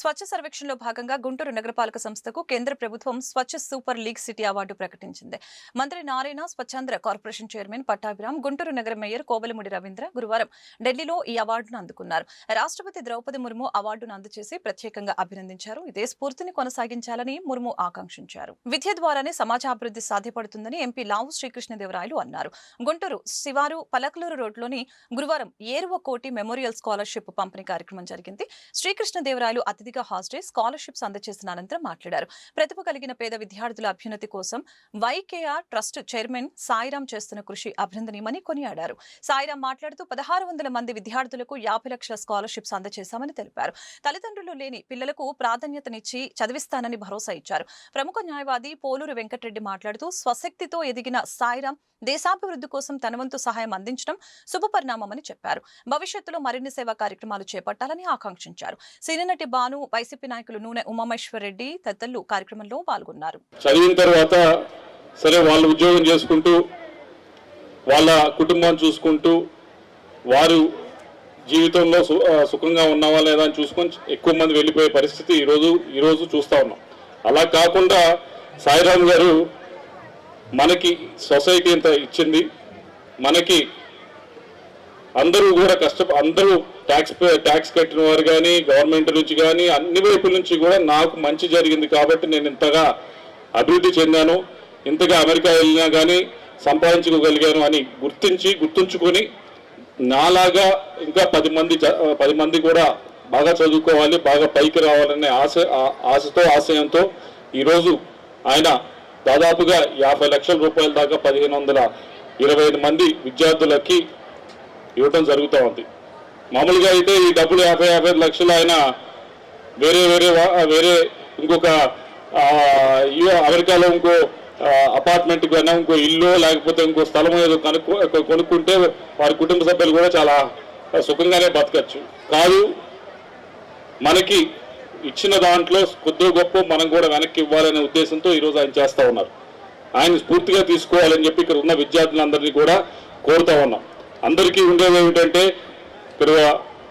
స్వచ్ఛ సర్వేక్షణలో భాగంగా గుంటూరు నగరపాలక సంస్థకు కేంద్ర ప్రభుత్వం Swachh super league city award ప్రకటించింది. మంత్రి నారాయణ స్వచ్ఛాంధ్ర కార్పొరేషన్ చైర్మన్ పట్టాభిరామ్ గుంటూరు నగర మేయర్ కోవలముడి రవీంద్ర గురువారం ఢిల్లీలో ఈ అవార్డును అందుకున్నారు. రాష్ట్రపతి ద్రౌపది ముర్ము అవార్డును అందజేసి ప్రత్యేకంగా అభినందించారు. ఇదే స్ఫూర్తిని కొనసాగించాలని ముర్ము ఆకాంక్షించారు. విద్య ద్వారానే సమాజాభివృద్ధి సాధ్యపడుతుందని ఎంపీ లావు శ్రీకృష్ణదేవరాయలు అన్నారు. గుంటూరు శివారు పలకలూరు రోడ్లోని గురువారం ఏరువ కోటి మెమోరియల్ స్కాలర్షిప్ పంపిణీ కార్యక్రమం జరిగింది. శ్రీకృష్ణదేవరాయలు అతిథిగా హాజరై స్కాలర్షిప్స్ అందజేసిన అనంతరం మాట్లాడారు. ప్రతిభ కలిగిన పేద విద్యార్థుల అభ్యున్నతి కోసం వైకేఆర్ ట్రస్ట్ చైర్మన్ సాయిరాం చేస్తున్న కృషి అభినందనీయమని కొనియాడారు. సాయిరాం మాట్లాడుతూ పదహారు వందల మంది విద్యార్థులకు యాభై లక్షల స్కాలర్షిప్స్ అందజేశామని తెలిపారు. తల్లిదండ్రులు లేని పిల్లలకు ప్రాధాన్యతనిచ్చి చదివిస్తానని భరోసా ఇచ్చారు. ప్రముఖ న్యాయవాది పోలూరు వెంకటరెడ్డి మాట్లాడుతూ స్వశక్తితో ఎదిగిన సాయిరాం దేశాభివృద్ధి కోసం తనవంతు సహాయం అందించడం శుభపరిణామమని చెప్పారు. భవిష్యత్తులో మరిన్ని సేవా కార్యక్రమాలు చేపట్టాలని ఆకాంక్షించారు. సినీనటి బాను వైసీపీ నాయకులు నూనె ఉమామేశ్వర్ రెడ్డి తదితరులు కార్యక్రమంలో పాల్గొన్నారు. చదివిన తర్వాత సరే వాళ్ళు ఉద్యోగం చేసుకుంటూ వాళ్ళ కుటుంబాన్ని చూసుకుంటూ వారు జీవితంలో సు- సుఖంగా ఉన్నావా లేదా అని చూసుకొని ఎక్కువ మంది వెళ్ళిపోయే పరిస్థితి ఈరోజు ఈరోజు చూస్తూ ఉన్నాం. అలా కాకుండా సాయిరామ్ గారు మనకి సొసైటీ ఇంత ఇచ్చింది. మనకి అందరూ కూడా కష్ట అందరూ ట్యాక్స్ ట్యాక్స్ కట్టిన వారు కానీ గవర్నమెంట్ నుంచి కానీ అన్ని వైపుల నుంచి కూడా నాకు మంచి జరిగింది కాబట్టి నేను ఇంతగా అభివృద్ధి చెందాను. ఇంతగా అమెరికా వెళ్ళినా కానీ సంపాదించుకోగలిగాను అని గుర్తించి గుర్తుంచుకొని నాలాగా ఇంకా పది మంది పది మంది కూడా బాగా చదువుకోవాలి బాగా పైకి రావాలనే ఆశ ఆశతో ఆశయంతో ఈరోజు ఆయన దాదాపుగా యాభై లక్షల రూపాయల దాకా పదిహేను వందల ఇరవై ఐదు మంది విద్యార్థులకి ఇవ్వటం జరుగుతూ ఉంది. మామూలుగా అయితే ఈ డబ్బులు యాభై యాభై ఐదు లక్షలు ఆయన వేరే వేరే వేరే ఇంకొక అమెరికాలో ఇంకో అపార్ట్మెంట్ కన్నా ఇంకో ఇల్లు లేకపోతే ఇంకో స్థలం ఏదో కనుక్కో కొనుక్కుంటే వారి కుటుంబ సభ్యులు కూడా చాలా సుఖంగానే బతకచ్చు. కాదు మనకి ఇచ్చిన దాంట్లో కొద్ది గొప్ప మనం కూడా వెనక్కి ఇవ్వాలనే ఉద్దేశంతో ఈరోజు ఆయన చేస్తూ ఉన్నారు. ఆయన స్ఫూర్తిగా తీసుకోవాలని చెప్పి ఇక్కడ ఉన్న విద్యార్థులందరినీ కూడా కోరుతా ఉన్నాం. అందరికీ ఉండేది ఏమిటంటే ఇక్కడ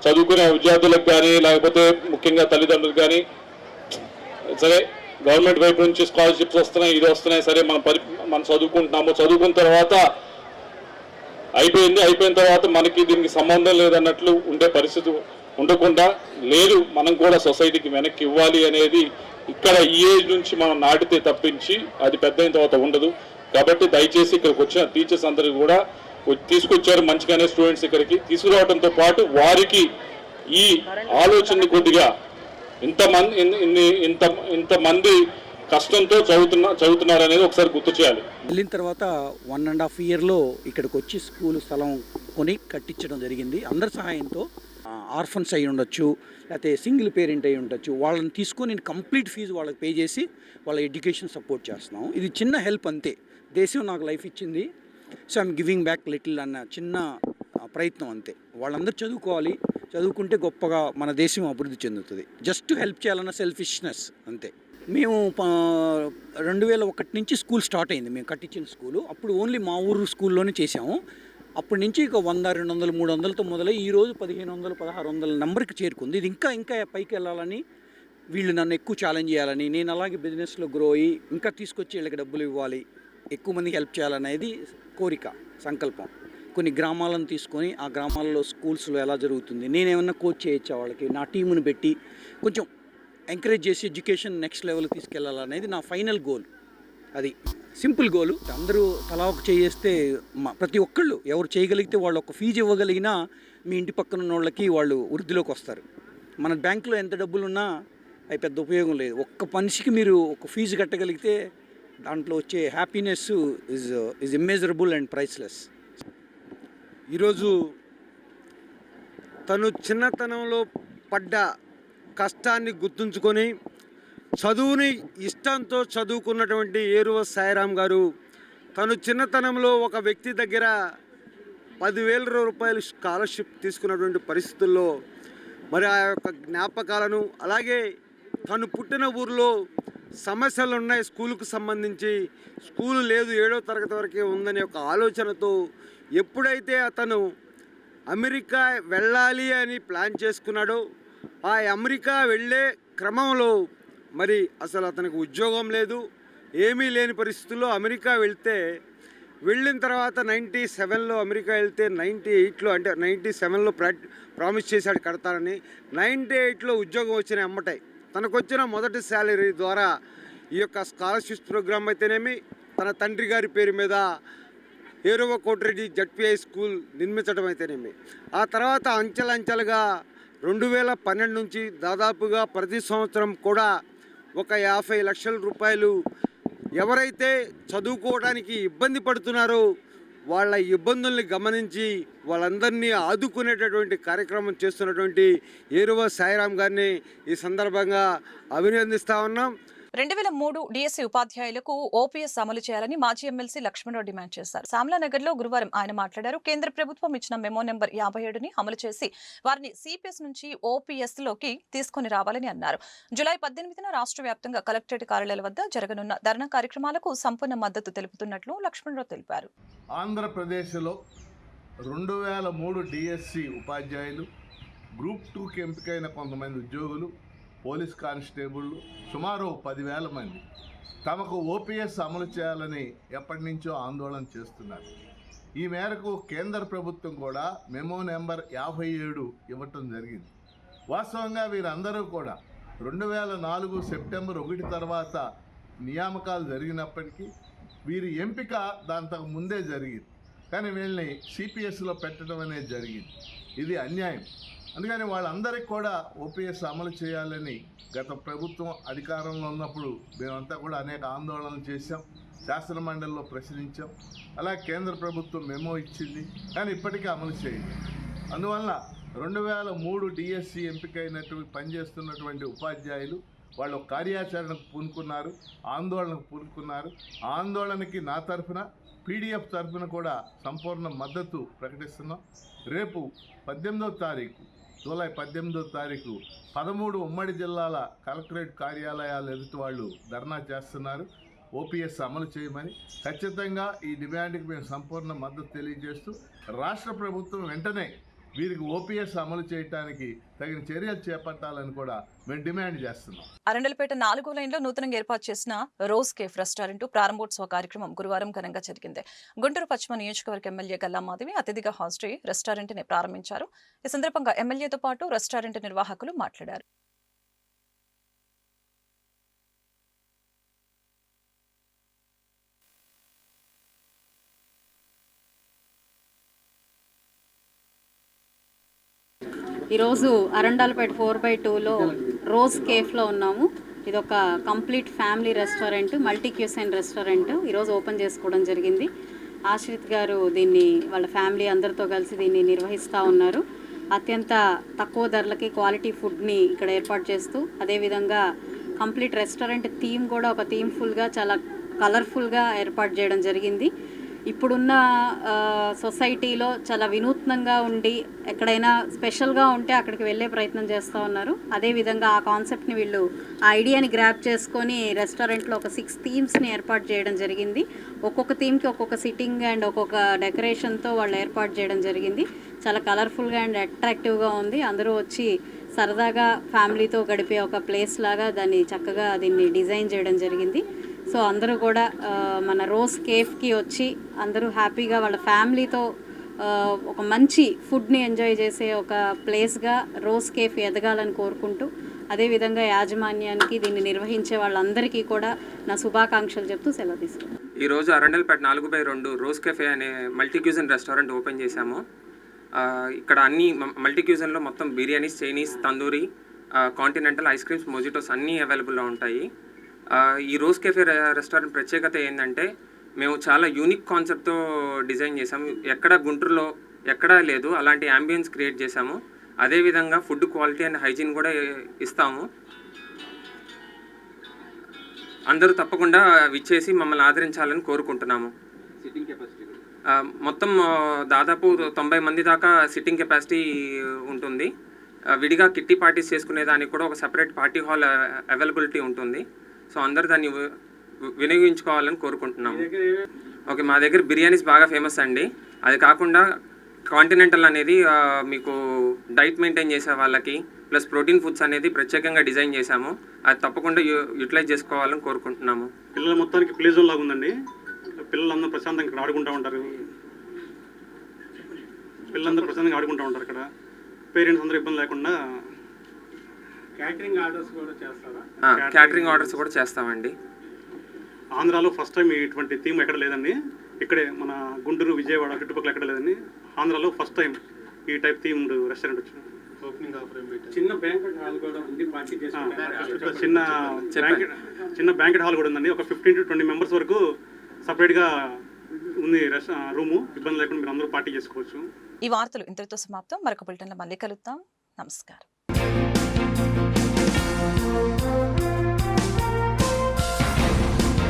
చదువుకునే విద్యార్థులకు కానీ లేకపోతే ముఖ్యంగా తల్లిదండ్రులకు కానీ సరే గవర్నమెంట్ వైపు నుంచి స్కాలర్షిప్స్ వస్తున్నాయి ఇది వస్తున్నాయి సరే మనం పరి మనం చదువుకుంటున్నాము. చదువుకున్న తర్వాత అయిపోయింది అయిపోయిన తర్వాత మనకి దీనికి సంబంధం లేదన్నట్లు ఉండే పరిస్థితి ఉండకుండా లేదు మనం కూడా సొసైటీకి వెనక్కి ఇవ్వాలి అనేది ఇక్కడ ఈ ఏజ్ నుంచి మనం నాటితే తప్పించి అది పెద్దయిన తర్వాత ఉండదు. కాబట్టి దయచేసి ఇక్కడికి వచ్చిన టీచర్స్ అందరూ కూడా తీసుకొచ్చారు మంచిగానే స్టూడెంట్స్ ఇక్కడికి. తీసుకురావడంతో పాటు వారికి ఈ ఆలోచనని కొద్దిగా ఇంతమంది ఇన్ని- ఇంత ఇంతమంది కష్టంతో చదువుతున్న చదువుతున్నారు అనేది ఒకసారి గుర్తు చేయాలి. వెళ్ళిన తర్వాత వన్ అండ్ హాఫ్ ఇయర్లో ఇక్కడికి వచ్చి స్కూల్ స్థలం కొని కట్టించడం జరిగింది. అందరి సహాయంతో ఆర్ఫన్స్ అయి ఉండొచ్చు లేకపోతే సింగిల్ పేరెంట్ అయి ఉండొచ్చు వాళ్ళని తీసుకొని నేను కంప్లీట్ ఫీజు వాళ్ళకి పే చేసి వాళ్ళ ఎడ్యుకేషన్ సపోర్ట్ చేస్తున్నాం. ఇది చిన్న హెల్ప్ అంతే. దేశం నాకు లైఫ్ ఇచ్చింది. So I'm giving back little అన్న చిన్న ప్రయత్నం అంతే. వాళ్ళందరూ చదువుకోవాలి. చదువుకుంటే గొప్పగా మన దేశం అభివృద్ధి చెందుతుంది. జస్ట్ హెల్ప్ చేయాలన్న సెల్ఫిష్నెస్ అంతే. మేము రెండు వేల ఒకటి నుంచి స్కూల్ స్టార్ట్ అయింది. మేము కట్టించిన స్కూలు. అప్పుడు ఓన్లీ మా ఊరు స్కూల్లోనే చేసాము అప్పటి నుంచి ఇక వంద రెండు వందలు మూడు వందలతో మొదలై ఈ రోజు పదిహేను వందలు పదహారు వందల నెంబర్కి చేరుకుంది. ఇది ఇంకా ఇంకా పైకి వెళ్ళాలని వీళ్ళు నన్ను ఎక్కువ ఛాలెంజ్ చేయాలని నేను అలాగే బిజినెస్లో గ్రో అయ్యి ఇంకా తీసుకొచ్చి వీళ్ళకి డబ్బులు ఇవ్వాలి ఎక్కువ మందికి హెల్ప్ చేయాలనేది కోరిక సంకల్పం. కొన్ని గ్రామాలను తీసుకొని ఆ గ్రామాల్లో స్కూల్స్లో ఎలా జరుగుతుంది? నేనేమన్నా కోచ్ చేయొచ్చా వాళ్ళకి? నా టీముని పెట్టి కొంచెం ఎంకరేజ్ చేసి ఎడ్యుకేషన్ నెక్స్ట్ లెవెల్ తీసుకెళ్ళాలనేది నా ఫైనల్ గోల్. అది సింపుల్ గోలు. అందరూ తలా ఒక చేస్తే ప్రతి ఒక్కళ్ళు ఎవరు చేయగలిగితే వాళ్ళు ఒక ఫీజు ఇవ్వగలిగినా మీ ఇంటి పక్కన ఉన్న వాళ్ళకి వాళ్ళు వృద్ధిలోకి వస్తారు. మన బ్యాంకులో ఎంత డబ్బులు ఉన్నా అవి పెద్ద ఉపయోగం లేదు. ఒక్క మనిషికి మీరు ఒక ఫీజు కట్టగలిగితే దాంట్లో వచ్చే happiness is is immeasurable and priceless ఈరోజు తను చిన్నతనంలో పడ్డ కష్టాన్ని గుర్తుంచుకొని చదువుని ఇష్టంతో చదువుకున్నటువంటి ఏరువ సాయిరామ్ గారు తను చిన్నతనంలో ఒక వ్యక్తి దగ్గర పదివేల రూపాయలు స్కాలర్షిప్ తీసుకున్నటువంటి పరిస్థితుల్లో మరి ఆ యొక్క జ్ఞాపకాలను అలాగే తను పుట్టిన ఊరిలో సమస్యలు ఉన్నాయి స్కూల్కు సంబంధించి. స్కూలు లేదు ఏడో తరగతి వరకే ఉందనే ఒక ఆలోచనతో ఎప్పుడైతే అతను అమెరికా వెళ్ళాలి అని ప్లాన్ చేసుకున్నాడో ఆ అమెరికా వెళ్ళే క్రమంలో మరి అసలు అతనికి ఉద్యోగం లేదు ఏమీ లేని పరిస్థితుల్లో అమెరికా వెళ్తే వెళ్ళిన తర్వాత నైంటీ సెవెన్లో అమెరికా వెళ్తే నైంటీ ఎయిట్లో అంటే నైంటీ సెవెన్లో ప్రా ప్రామిస్ చేశాడు కడతానని నైంటీ ఎయిట్లో ఉద్యోగం వచ్చిన అమ్మటాయి. తనకొచ్చిన మొదటి శాలరీ ద్వారా ఈ యొక్క స్కాలర్షిప్ ప్రోగ్రామ్ అయితేనేమి తన తండ్రి గారి పేరు మీద ఏరవ కోటిరెడ్డి జడ్పిఐ స్కూల్ నిర్మించడం అయితేనేమి. ఆ తర్వాత అంచెలంచెలుగా రెండు వేల పన్నెండు నుంచి దాదాపుగా ప్రతి సంవత్సరం కూడా ఒక యాభై లక్షల రూపాయలు ఎవరైతే చదువుకోవడానికి ఇబ్బంది పడుతున్నారో వాళ్ళ ఇబ్బందుల్ని గమనించి వాళ్ళందరినీ ఆదుకునేటటువంటి కార్యక్రమం చేస్తున్నటువంటి ఏరువ సాయిరాం గారిని ఈ సందర్భంగా అభినందిస్తా ఉన్నాం. రెండు వేల మూడు డిఎస్సి ఉపాధ్యాయులకు ఓపీఎస్ అమలు చేయాలని మాజీ ఎమ్మెల్సీ లక్ష్మణరావు డిమాండ్ చేశారు. సామ్లానగర్లో గురువారం ఆయన మాట్లాడారు. కేంద్ర ప్రభుత్వం ఇచ్చిన మెమో నెంబర్ యాభై ఏడుని అమలు చేసి వారిని సిపిఎస్ నుంచి ఓపీఎస్లోకి తీసుకుని రావాలని అన్నారు. జులై పద్దెనిమిదిన రాష్ట్ర వ్యాప్తంగా కలెక్టరేట్ కార్యాలయాల వద్ద జరగనున్న ధర్నా కార్యక్రమాలకు సంపూర్ణ మద్దతు తెలుపుతున్నట్లు లక్ష్మణరావు తెలిపారు. ఆంధ్రప్రదేశ్లో రెండు వేల మూడు డిఎస్సి ఉపాధ్యాయులు గ్రూప్ టూకి ఎంపికైన కొంతమంది ఉద్యోగులు పోలీస్ కానిస్టేబుళ్ళు సుమారు పదివేల మంది తమకు ఓపీఎస్ అమలు చేయాలని ఎప్పటి నుంచో ఆందోళన చేస్తున్నారు. ఈ మేరకు కేంద్ర ప్రభుత్వం కూడా మెమో నెంబర్ యాభై ఏడు ఇవ్వటం జరిగింది. వాస్తవంగా వీరందరూ కూడా రెండు వేల నాలుగు సెప్టెంబర్ ఒకటి తర్వాత నియామకాలు జరిగినప్పటికీ వీరి ఎంపిక దాంతకు ముందే జరిగింది. కానీ వీళ్ళని సిపిఎస్లో పెట్టడం అనేది జరిగింది. ఇది అన్యాయం. అందుకని వాళ్ళందరికీ కూడా ఓపీఎస్ అమలు చేయాలని గత ప్రభుత్వం అధికారంలో ఉన్నప్పుడు మేమంతా కూడా అనేక ఆందోళనలు చేశాం. శాసన మండలిలో ప్రశ్నించాం. అలా కేంద్ర ప్రభుత్వం మెమో ఇచ్చింది. కానీ ఇప్పటికీ అమలు చేయండి అందువల్ల రెండు వేల మూడు డిఎస్సి ఎంపికైనటువంటి పనిచేస్తున్నటువంటి ఉపాధ్యాయులు వాళ్ళు కార్యాచరణకు పూనుకున్నారు ఆందోళనకు పూనుకున్నారు. ఆందోళనకి నా తరఫున పీడిఎఫ్ తరఫున కూడా సంపూర్ణ మద్దతు ప్రకటిస్తున్నాం. రేపు పద్దెనిమిదో తారీఖు జూలై పద్దెనిమిదో తారీఖు పదమూడు ఉమ్మడి జిల్లాల కలెక్టరేట్ కార్యాలయాలు ఎదుటి వాళ్ళు ధర్నా చేస్తున్నారు. ఓపీఎస్ అమలు చేయమని ఖచ్చితంగా ఈ డిమాండ్కి మేము సంపూర్ణ మద్దతు తెలియజేస్తూ రాష్ట్ర ప్రభుత్వం వెంటనే వీరికి ఓపీఎస్ అమలు చేయడానికి తగిన చర్యలు చేపట్టాలని కూడా మేము డిమాండ్ చేస్తున్నాం. అరండలపేట నాలుగో లైన్లో నూతనంగా ఏర్పాటు చేసిన రోజ్ కేఫ్ రెస్టారెంట్ ప్రారంభోత్సవ కార్యక్రమం గురువారం ఘనంగా జరిగింది. గుంటూరు పశ్చిమ నియోజకవర్గ ఎమ్మెల్యే గల్లా మాధవి అతిథిగా హాజరై రెస్టారెంట్ని ప్రారంభించారు. ఈ సందర్భంగా ఎమ్మెల్యేతో పాటు రెస్టారెంట్ నిర్వాహకులు మాట్లాడారు. ఈరోజు అరండాలపేట ఫోర్ బై టూలో రోజ్ కేఫ్లో ఉన్నాము. ఇది ఒక complete family restaurant multi cuisine restaurant. ఈరోజు ఓపెన్ చేసుకోవడం జరిగింది. ఆశ్రిత్ గారు దీన్ని వాళ్ళ ఫ్యామిలీ అందరితో కలిసి దీన్ని నిర్వహిస్తూ ఉన్నారు. అత్యంత తక్కువ ధరలకి క్వాలిటీ ఫుడ్ని ఇక్కడ ఏర్పాటు చేస్తూ అదేవిధంగా కంప్లీట్ రెస్టారెంట్ థీమ్ కూడా ఒక థీమ్ఫుల్గా చాలా కలర్ఫుల్గా ఏర్పాటు చేయడం జరిగింది. ఇప్పుడున్న సొసైటీలో చాలా వినూత్నంగా ఉండి ఎక్కడైనా స్పెషల్గా ఉంటే అక్కడికి వెళ్ళే ప్రయత్నం చేస్తూ ఉన్నారు. అదేవిధంగా ఆ కాన్సెప్ట్ని వీళ్ళు ఆ ఐడియాని గ్రాప్ చేసుకొని రెస్టారెంట్లో ఒక సిక్స్ థీమ్స్ని ఏర్పాటు చేయడం జరిగింది. ఒక్కొక్క థీమ్కి ఒక్కొక్క సిట్టింగ్ అండ్ ఒక్కొక్క డెకరేషన్తో వాళ్ళు ఏర్పాటు చేయడం జరిగింది. చాలా కలర్ఫుల్గా అండ్ అట్రాక్టివ్గా ఉంది. అందరూ వచ్చి సరదాగా ఫ్యామిలీతో గడిపే ఒక ప్లేస్ లాగా దాన్ని చక్కగా దీన్ని డిజైన్ చేయడం జరిగింది. సో అందరూ కూడా మన రోజ్ కేఫ్కి వచ్చి అందరూ హ్యాపీగా వాళ్ళ ఫ్యామిలీతో ఒక మంచి ఫుడ్ని ఎంజాయ్ చేసే ఒక ప్లేస్గా రోజ్ కేఫ్ ఎదగాలని కోరుకుంటూ అదేవిధంగా యాజమాన్యానికి దీన్ని నిర్వహించే వాళ్ళందరికీ కూడా నా శుభాకాంక్షలు చెప్తూ సెలవు తీసుకుంటాను ఈరోజు అరండల్పేట నాలుగు బై రెండు రోజ్ కెఫే అనే మల్టీ క్యూజన్ రెస్టారెంట్ ఓపెన్ చేశాము. ఇక్కడ అన్ని మల్టీక్యూజన్లో మల్టీ క్యూజన్లో మొత్తం biryanis Chinese tandoori continental ice creams mojitos అన్నీ అవైలబుల్లో ఉంటాయి. ఈ రోజ్ కెఫే రెస్టారెంట్ ప్రత్యేకత ఏంటంటే మేము చాలా యూనిక్ కాన్సెప్ట్తో డిజైన్ చేసాము. ఎక్కడ గుంటూరులో ఎక్కడా లేదు అలాంటి అంబియన్స్ క్రియేట్ చేసాము. అదేవిధంగా ఫుడ్ క్వాలిటీ అండ్ హైజీన్ కూడా ఇస్తాము. అందరూ తప్పకుండా విచ్చేసి మమ్మల్ని ఆదరించాలని కోరుకుంటున్నాము. మొత్తం దాదాపు తొంభై మంది దాకా సిట్టింగ్ కెపాసిటీ ఉంటుంది. విడిగా కిట్టి పార్టీస్ చేసుకునే దానికి కూడా ఒక సపరేట్ పార్టీ హాల్ అవైలబిలిటీ ఉంటుంది. సో అందరూ దాన్ని వినియోగించుకోవాలని కోరుకుంటున్నాము. ఓకే మా దగ్గర బిర్యానీస్ బాగా ఫేమస్ అండి. అది కాకుండా కాంటినెంటల్ అనేది మీకు డైట్ మెయింటైన్ చేసే వాళ్ళకి ప్లస్ ప్రోటీన్ ఫుడ్స్ అనేది ప్రత్యేకంగా డిజైన్ చేశాము. అది తప్పకుండా యూ యూటిలైజ్ చేసుకోవాలని కోరుకుంటున్నాము. పిల్లల మొత్తానికి ప్లే జోన్ లాగా ఉందండి. పిల్లలందరూ ప్రశాంతంగా ఇక్కడ ఆడుకుంటూ ఉంటారు. పిల్లలందరూ ప్రశాంతంగా ఆడుకుంటూ ఉంటారు ఇక్కడ. పేరెంట్స్ అందరూ ఇబ్బంది లేకుండా క్యాటరింగ్ ఆర్డర్స్ కూడా చేస్తారా? క్యాటరింగ్ ఆర్డర్స్ కూడా చేస్తామండి. ఆంధ్రాలో ఫస్ట్ టైం ఇటువంటి థీమ్ ఎక్కడ లేదండి. ఇక్కడే మన గుంటూరు విజయవాడ చుట్టుపక్కల ఎక్కడ లేదండి. ఆంధ్రాలో ఫస్ట్ టైం ఈ టైప్ థీమ్ రెస్టారెంట్ వచ్చింది. ఓపెనింగ్ చిన్న బ్యాంకెట్ హాల్ కూడా ఉంది పార్టీ ఆ, చేసుకుంటారు. ఇక్కడ చిన్న బ్యాంకెట్ చిన్న బ్యాంకెట్ హాల్ కూడా ఉందండి. ఒక ఫిఫ్టీన్ టు ట్వంటీ మెంబర్స్ వరకు సపరేట్గా ఉంది రూము ఇబ్బంది లేకుండా మీరు అందరూ పార్టీ చేసుకోవచ్చు. ఈ వార్తలు ఇంతటితో సమాప్తం. మరొక బులెటిన్లో మళ్ళీ కలుద్దాం. నమస్కారం.